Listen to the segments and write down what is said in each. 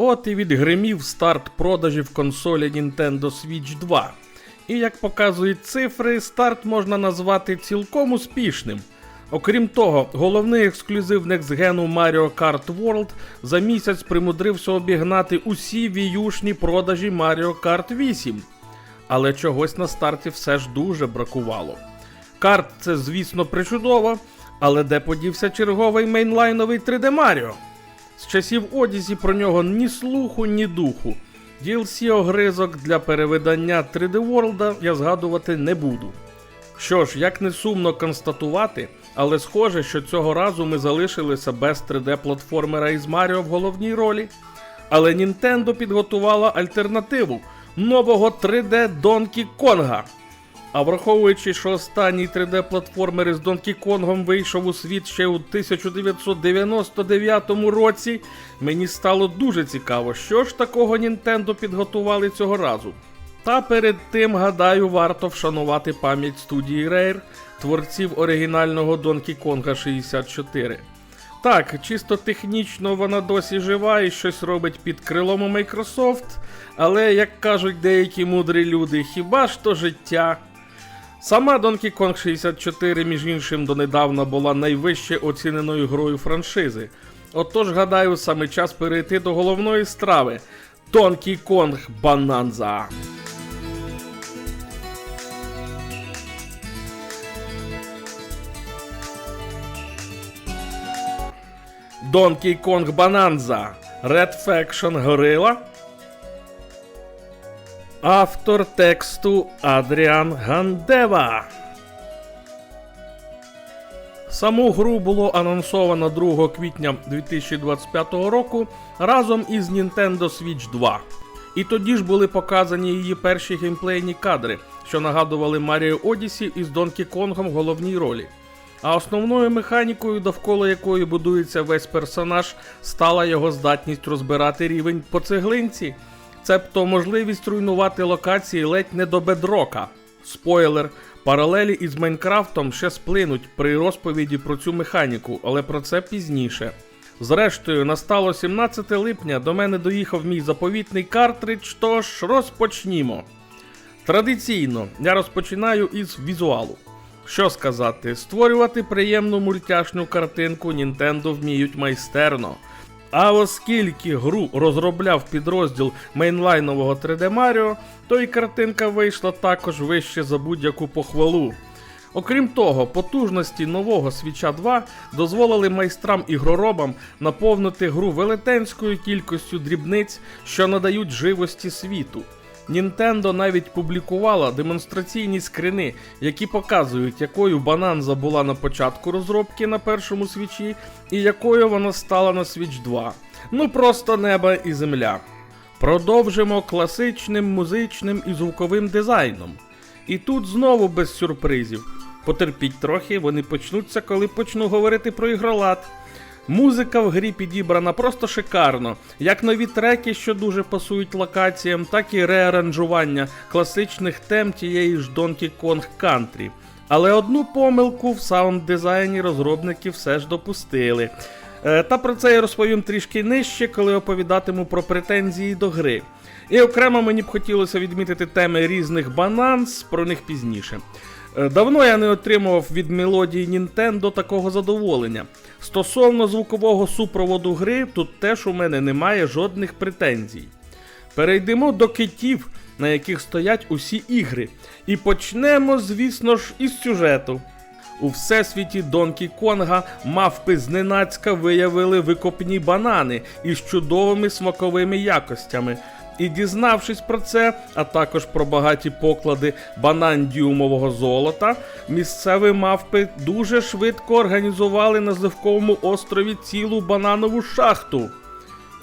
От і відгримів старт продажів консолі Nintendo Switch 2. І як показують цифри, старт можна назвати цілком успішним. Окрім того, головний ексклюзив некстгену Mario Kart World за місяць примудрився обігнати усі віюшні продажі Mario Kart 8. Але чогось на старті все ж дуже бракувало. Карт це, звісно, причудово, але де подівся черговий мейнлайновий 3D Mario? З часів Одісі про нього ні слуху, ні духу. DLC огризок для перевидання 3D World я згадувати не буду. Що ж, як не сумно констатувати, але схоже, що цього разу ми залишилися без 3D-платформера із Маріо в головній ролі. Але Nintendo підготувала альтернативу нового 3D Donkey Konga. А враховуючи, що останній 3D-платформер із Donkey Kongом вийшов у світ ще у 1999 році, мені стало дуже цікаво, що ж такого Nintendo підготували цього разу. Та перед тим, гадаю, варто вшанувати пам'ять студії Rare, творців оригінального Donkey Konga 64. Так, чисто технічно вона досі жива і щось робить під крилом у Microsoft, але, як кажуть деякі мудрі люди, хіба ж то життя? Сама Donkey Kong 64, між іншим, донедавна була найвище оціненою грою франшизи. Отож, гадаю, саме час перейти до головної страви Donkey Kong Bonanza. Donkey Kong Bonanza Red Faction Gorilla Автор тексту Адріан Гандева. Саму гру було анонсовано 2 квітня 2025 року разом із Nintendo Switch 2. І тоді ж були показані її перші геймплейні кадри, що нагадували Mario Odyssey із Donkey Kong в головній ролі. А основною механікою, довкола якої будується весь персонаж, стала його здатність розбирати рівень по цеглинці, цебто можливість руйнувати локації ледь не до бедрока. Спойлер, паралелі із Майнкрафтом ще сплинуть при розповіді про цю механіку, але про це пізніше. Зрештою, настало 17 липня, до мене доїхав мій заповітний картридж, тож розпочнімо. Традиційно я розпочинаю із візуалу. Що сказати, створювати приємну мультяшну картинку Nintendo вміють майстерно. А оскільки гру розробляв підрозділ мейнлайнового 3D Mario, то і картинка вийшла також вище за будь-яку похвалу. Окрім того, потужності нового Свіча 2 дозволили майстрам ігроробам наповнити гру велетенською кількістю дрібниць, що надають живості світу. Nintendo навіть публікувала демонстраційні скрини, які показують, якою бананза була на початку розробки на першому свічі, і якою вона стала на Switch 2. Ну просто небо і земля. Продовжимо класичним музичним і звуковим дизайном. І тут знову без сюрпризів. Потерпіть трохи, вони почнуться, коли почну говорити про ігролад. Музика в грі підібрана просто шикарно, як нові треки, що дуже пасують локаціям, так і реаранжування класичних тем тієї ж Donkey Kong Country. Але одну помилку в саунд-дизайні розробники все ж допустили. Е, Та про це я розповім трішки нижче, коли оповідатиму про претензії до гри. І окремо мені б хотілося відмітити теми різних бананс, про них пізніше. Е, Давно я не отримував від мелодії Nintendo такого задоволення. Стосовно звукового супроводу гри, тут теж у мене немає жодних претензій. Перейдемо до китів, на яких стоять усі ігри. І почнемо, звісно ж, із сюжету. У всесвіті Донкі Конга мавпи зненацька виявили викопні банани із чудовими смаковими якостями. І дізнавшись про це, а також про багаті поклади банандіумового золота, місцеві мавпи дуже швидко організували на Зливковому острові цілу бананову шахту.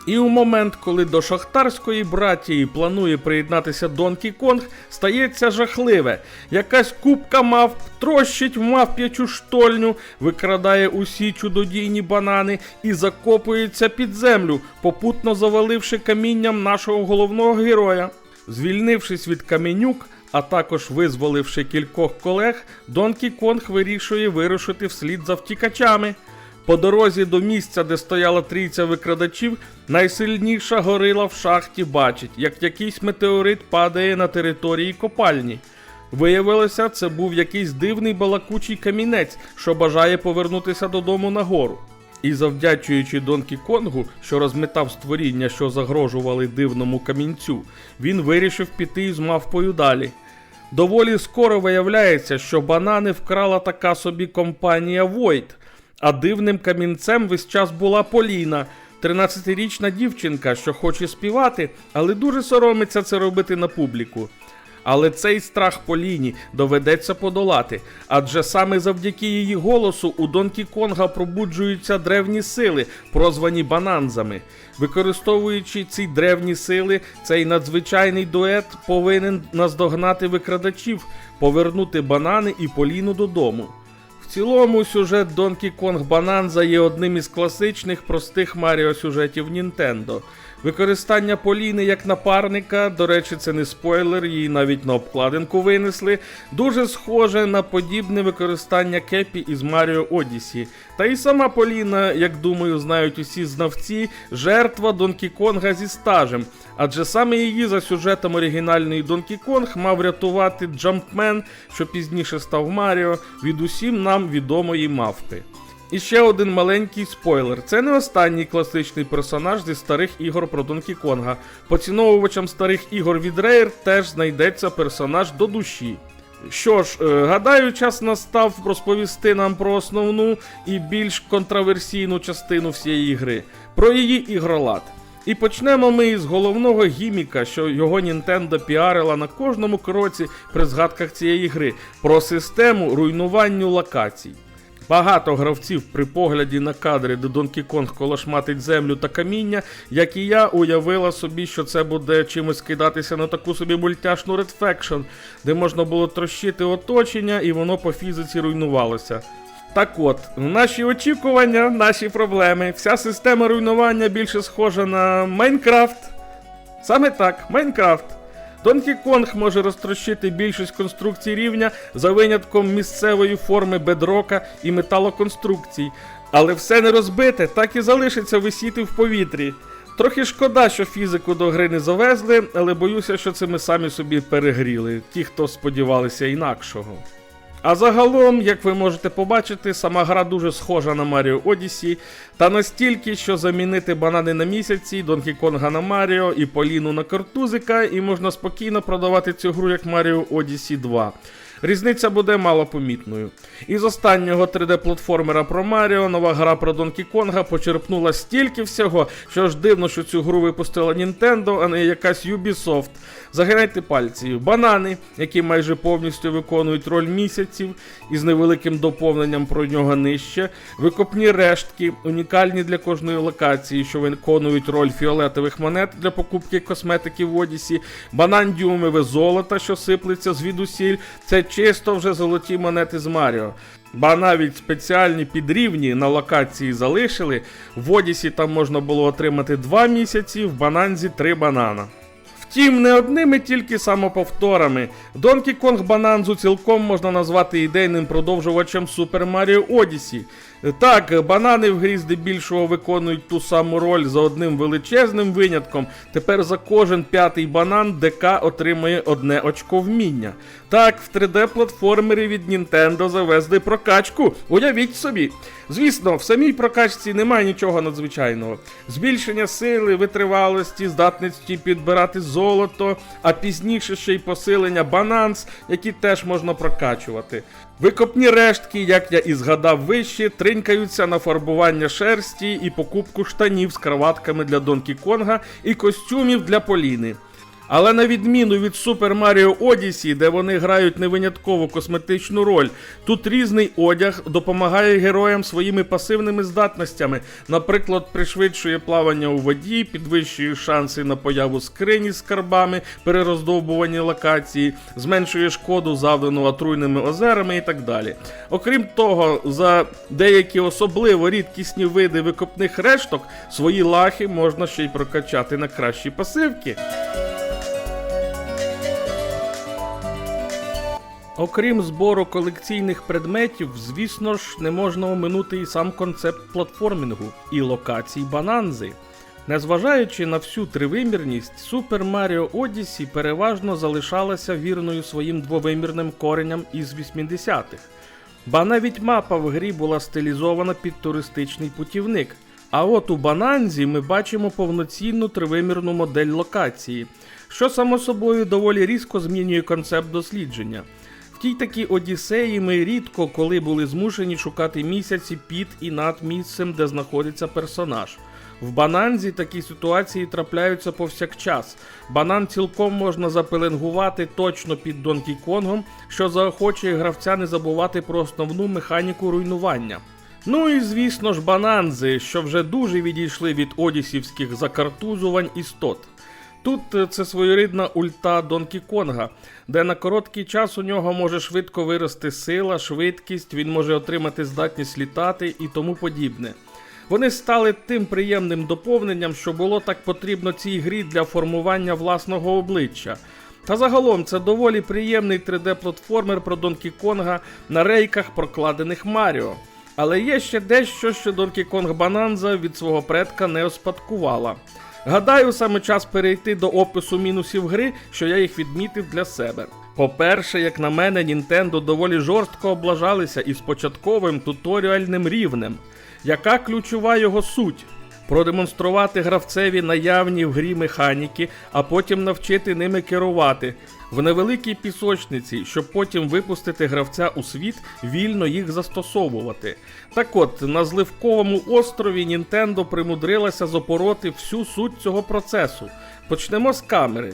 І у момент, коли до шахтарської братії планує приєднатися Донкі Конг, стається жахливе. Якась купка мавп трощить в мавп'ячу штольню, викрадає усі чудодійні банани і закопується під землю, попутно заваливши камінням нашого головного героя. Звільнившись від каменюк, а також визволивши кількох колег, Донкі Конг вирішує вирушити вслід за втікачами. По дорозі до місця, де стояла трійця викрадачів, найсильніша горила в шахті бачить, як якийсь метеорит падає на території копальні. Виявилося, це був якийсь дивний балакучий камінець, що бажає повернутися додому нагору. І завдячуючи Донкі Конгу, що розметав створіння, що загрожували дивному камінцю, він вирішив піти з мавпою далі. Доволі скоро виявляється, що банани вкрала така собі компанія Войт, а дивним камінцем весь час була Поліна, 13-річна дівчинка, що хоче співати, але дуже соромиться це робити на публіку. Але цей страх Поліні доведеться подолати, адже саме завдяки її голосу у Донкі Конга пробуджуються древні сили, прозвані бананзами. Використовуючи ці древні сили, цей надзвичайний дует повинен наздогнати викрадачів, повернути банани і Поліну додому. Цілому сюжет Donkey Kong Bonanza є одним із класичних простих Маріо сюжетів Nintendo. Використання Поліни як напарника, до речі, це не спойлер, її навіть на обкладинку винесли. Дуже схоже на подібне використання Кепі із Маріо Одісі. Та і сама Поліна, як думаю, знають усі знавці, жертва Донкі Конга зі стажем. Адже саме її за сюжетом оригінальної Донкі Конг мав рятувати Джампмен, що пізніше став Маріо, від усім нам відомої мавпи. І ще один маленький спойлер: це не останній класичний персонаж зі старих ігор про Донкі Конга. Поціновувачам старих ігор від Rare теж знайдеться персонаж до душі. Що ж, е, гадаю, час настав розповісти нам про основну і більш контроверсійну частину всієї гри, про її ігролад. І почнемо ми із головного гіміка, що його Нінтендо піарила на кожному кроці при згадках цієї гри, про систему руйнуванню локацій. Багато гравців при погляді на кадри, де Донкі Конг колошматить землю та каміння, як і я, уявила собі, що це буде чимось кидатися на таку собі мультяшну Faction, де можна було трощити оточення і воно по фізиці руйнувалося. Так от, наші очікування, наші проблеми, вся система руйнування більше схожа на Майнкрафт. Саме так, Майнкрафт. Donkey Конг може розтрощити більшість конструкцій рівня за винятком місцевої форми бедрока і металоконструкцій, але все не розбите так і залишиться висіти в повітрі. Трохи шкода, що фізику до гри не завезли, але боюся, що це ми самі собі перегріли, ті, хто сподівалися інакшого. А загалом, як ви можете побачити, сама гра дуже схожа на Mario Odyssey, та настільки, що замінити банани на місяці, Донкі Конга на Маріо і Поліну на картузика, і можна спокійно продавати цю гру як Mario Odyssey 2. Різниця буде малопомітною. Із останнього 3D-платформера про Маріо нова гра про Донкі Конга почерпнула стільки всього, що ж дивно, що цю гру випустила Nintendo, а не якась Ubisoft. Загинайте пальці. Банани, які майже повністю виконують роль місяців, із невеликим доповненням про нього нижче. Викопні рештки, унікальні для кожної локації, що виконують роль фіолетових монет для покупки косметики в Одісі. Банандіумове золото, що сиплеться звідусіль. Це чисто вже золоті монети з Маріо. Ба навіть спеціальні підрівні на локації залишили. В Одісі там можна було отримати 2 місяці, в бананзі 3 банана. Втім, не одними тільки самоповторами. Донкі Конг Бананзу цілком можна назвати ідейним продовжувачем Super Mario Odyssey. Так, банани в грі здебільшого виконують ту саму роль за одним величезним винятком. Тепер за кожен п'ятий банан ДК отримує одне очко вміння. Так, в 3D-платформері від Nintendo завезли прокачку. Уявіть собі. Звісно, в самій прокачці немає нічого надзвичайного. Збільшення сили, витривалості, здатності підбирати золото, а пізніше ще й посилення бананс, які теж можна прокачувати. Викопні рештки, як я і згадав вище, тринькаються на фарбування шерсті і покупку штанів з кроватками для Донкі Конга і костюмів для Поліни. Але на відміну від Super Mario Odyssey, де вони грають не винятково косметичну роль, тут різний одяг допомагає героям своїми пасивними здатностями, наприклад, пришвидшує плавання у воді, підвищує шанси на появу скрині з скарбами при роздовбуванні локації, зменшує шкоду, завдану отруйними озерами і так далі. Окрім того, за деякі особливо рідкісні види викопних решток свої лахи можна ще й прокачати на кращі пасивки. Окрім збору колекційних предметів, звісно ж, не можна оминути і сам концепт платформінгу і локацій бананзи. Незважаючи на всю тривимірність, Super Mario Odyssey переважно залишалася вірною своїм двовимірним коренням із 80-х. Ба навіть мапа в грі була стилізована під туристичний путівник. А от у Бананзі ми бачимо повноцінну тривимірну модель локації, що само собою доволі різко змінює концепт дослідження. В тій такій Одіссеї ми рідко коли були змушені шукати місяці під і над місцем, де знаходиться персонаж. В бананзі такі ситуації трапляються повсякчас. Банан цілком можна запеленгувати точно під Донкі Конгом, що заохочує гравця не забувати про основну механіку руйнування. Ну і звісно ж бананзи, що вже дуже відійшли від одісівських закартузувань істот. Тут е, це своєрідна ульта Донкі Конга, де на короткий час у нього може швидко вирости сила, швидкість, він може отримати здатність літати і тому подібне. Вони стали тим приємним доповненням, що було так потрібно цій грі для формування власного обличчя. Та загалом це доволі приємний 3D-платформер про Донкі Конга на рейках, прокладених Маріо. Але є ще дещо, що Донкі Конг Бананза від свого предка не успадкувала. Гадаю, саме час перейти до опису мінусів гри, що я їх відмітив для себе. По-перше, як на мене, Nintendo доволі жорстко облажалися із початковим туторіальним рівнем. Яка ключова його суть? Продемонструвати гравцеві наявні в грі механіки, а потім навчити ними керувати в невеликій пісочниці, щоб потім випустити гравця у світ, вільно їх застосовувати. Так от, на зливковому острові Nintendo примудрилася запороти всю суть цього процесу. Почнемо з камери.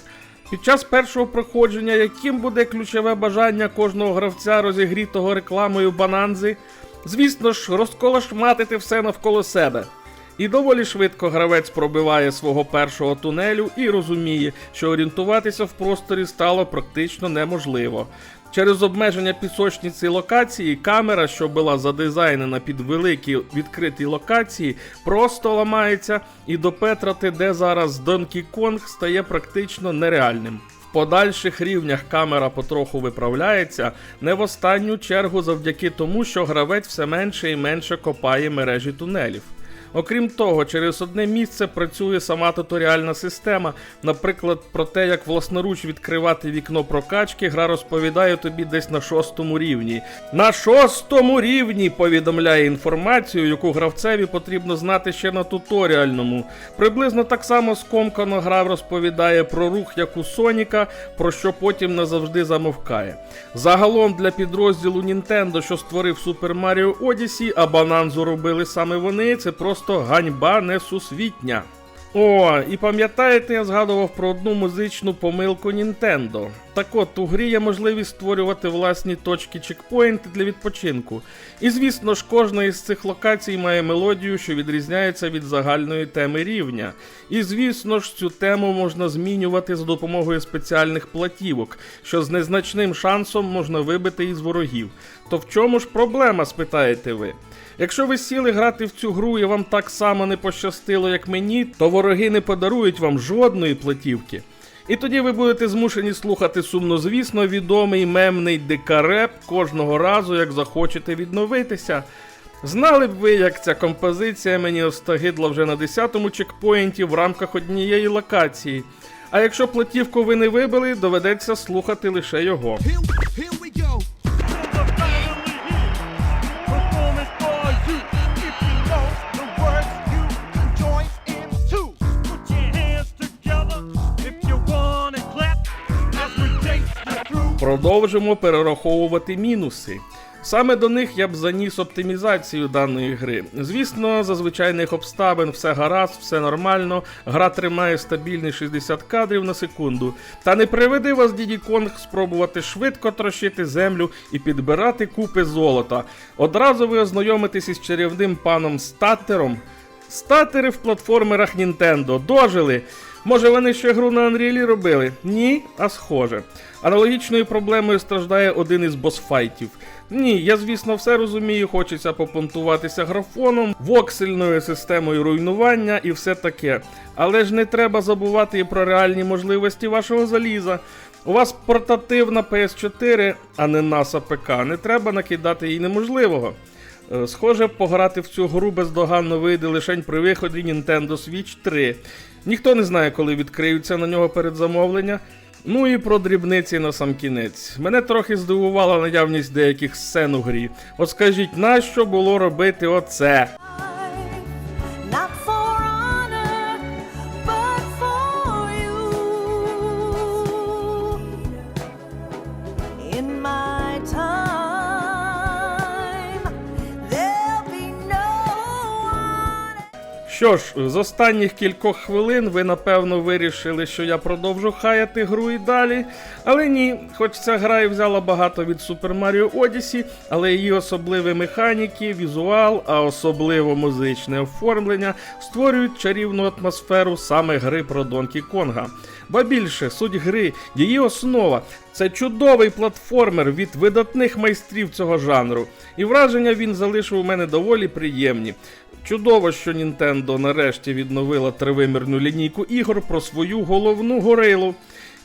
Під час першого проходження, яким буде ключове бажання кожного гравця, розігрітого рекламою бананзи, звісно ж, розколошматити все навколо себе. І доволі швидко гравець пробиває свого першого тунелю і розуміє, що орієнтуватися в просторі стало практично неможливо. Через обмеження пісочниці локації камера, що була задизайнена під великі відкриті локації, просто ламається, і допетрати, де зараз Донкі Конг, стає практично нереальним. В подальших рівнях камера потроху виправляється, не в останню чергу завдяки тому, що гравець все менше і менше копає мережі тунелів. Окрім того, через одне місце працює сама туторіальна система. Наприклад, про те, як власноруч відкривати вікно прокачки, гра розповідає тобі десь на шостому рівні. На шостому рівні повідомляє інформацію, яку гравцеві потрібно знати ще на туторіальному. Приблизно так само скомкано гра розповідає про рух, як у Соніка, про що потім назавжди замовкає. Загалом для підрозділу Nintendo, що створив Super Mario Odyssey, а бананзу робили саме вони, це просто ганьба несусвітня. О, і пам'ятаєте, я згадував про одну музичну помилку Nintendo. Так от, у грі є можливість створювати власні точки чекпоінти для відпочинку. І звісно ж, кожна із цих локацій має мелодію, що відрізняється від загальної теми рівня. І звісно ж, цю тему можна змінювати за допомогою спеціальних платівок, що з незначним шансом можна вибити із ворогів. То в чому ж проблема, спитаєте ви? Якщо ви сіли грати в цю гру і вам так само не пощастило, як мені, то вороги не подарують вам жодної платівки. І тоді ви будете змушені слухати сумнозвісно відомий мемний дикареп кожного разу, як захочете відновитися. Знали б ви, як ця композиція мені остагидла вже на 10-му чекпоінті в рамках однієї локації. А якщо платівку ви не вибили, доведеться слухати лише його. Продовжимо перераховувати мінуси. Саме до них я б заніс оптимізацію даної гри. Звісно, за звичайних обставин все гаразд, все нормально, гра тримає стабільний 60 кадрів на секунду. Та не приведи вас Діді Конг спробувати швидко трощити землю і підбирати купи золота. Одразу ви ознайомитесь із чарівним паном Статером. Статери в платформерах Nintendo дожили. Може вони ще гру на Unreal робили? Ні, а схоже. Аналогічною проблемою страждає один із босфайтів. Ні, я звісно все розумію, хочеться попонтуватися графоном, воксельною системою руйнування і все таке. Але ж не треба забувати і про реальні можливості вашого заліза. У вас портативна PS4, а не NASA ПК. Не треба накидати їй неможливого. Е, Схоже, пограти в цю гру бездоганно вийде лише при виході Nintendo Switch 3. Ніхто не знає, коли відкриються на нього передзамовлення. Ну і про дрібниці на сам кінець. Мене трохи здивувала наявність деяких сцен у грі. От скажіть, нащо було робити оце? Що ж, з останніх кількох хвилин ви напевно вирішили, що я продовжу хаяти гру і далі. Але ні, хоч ця гра і взяла багато від Super Mario Odyssey, але її особливі механіки, візуал, а особливо музичне оформлення створюють чарівну атмосферу саме гри про Донкі Конга. Ба більше, суть гри, її основа це чудовий платформер від видатних майстрів цього жанру. І враження він залишив у мене доволі приємні. Чудово, що Nintendo нарешті відновила тривимірну лінійку ігор про свою головну горилу.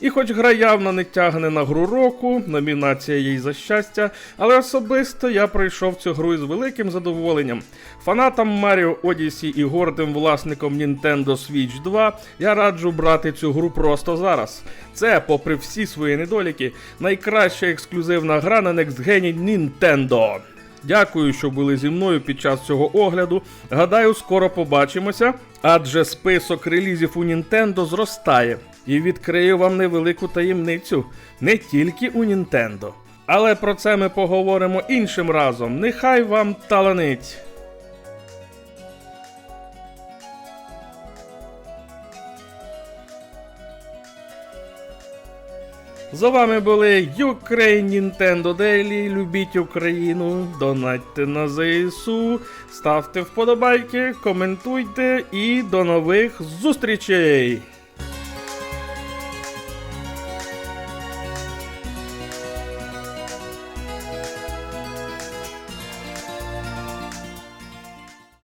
І хоч гра явно не тягне на гру року, номінація їй за щастя, але особисто я пройшов цю гру із великим задоволенням. Фанатам Mario Odyssey і гордим власником Nintendo Switch 2 я раджу брати цю гру просто зараз. Це, попри всі свої недоліки, найкраща ексклюзивна гра на Next Gen Nintendo. Дякую, що були зі мною під час цього огляду. Гадаю, скоро побачимося, адже список релізів у Нінтендо зростає. І відкрию вам невелику таємницю не тільки у Нінтендо. Але про це ми поговоримо іншим разом. Нехай вам таланить! За вами були Ukraine Nintendo Daily. Любіть Україну, донатьте на ЗСУ, ставте вподобайки, коментуйте і до нових зустрічей!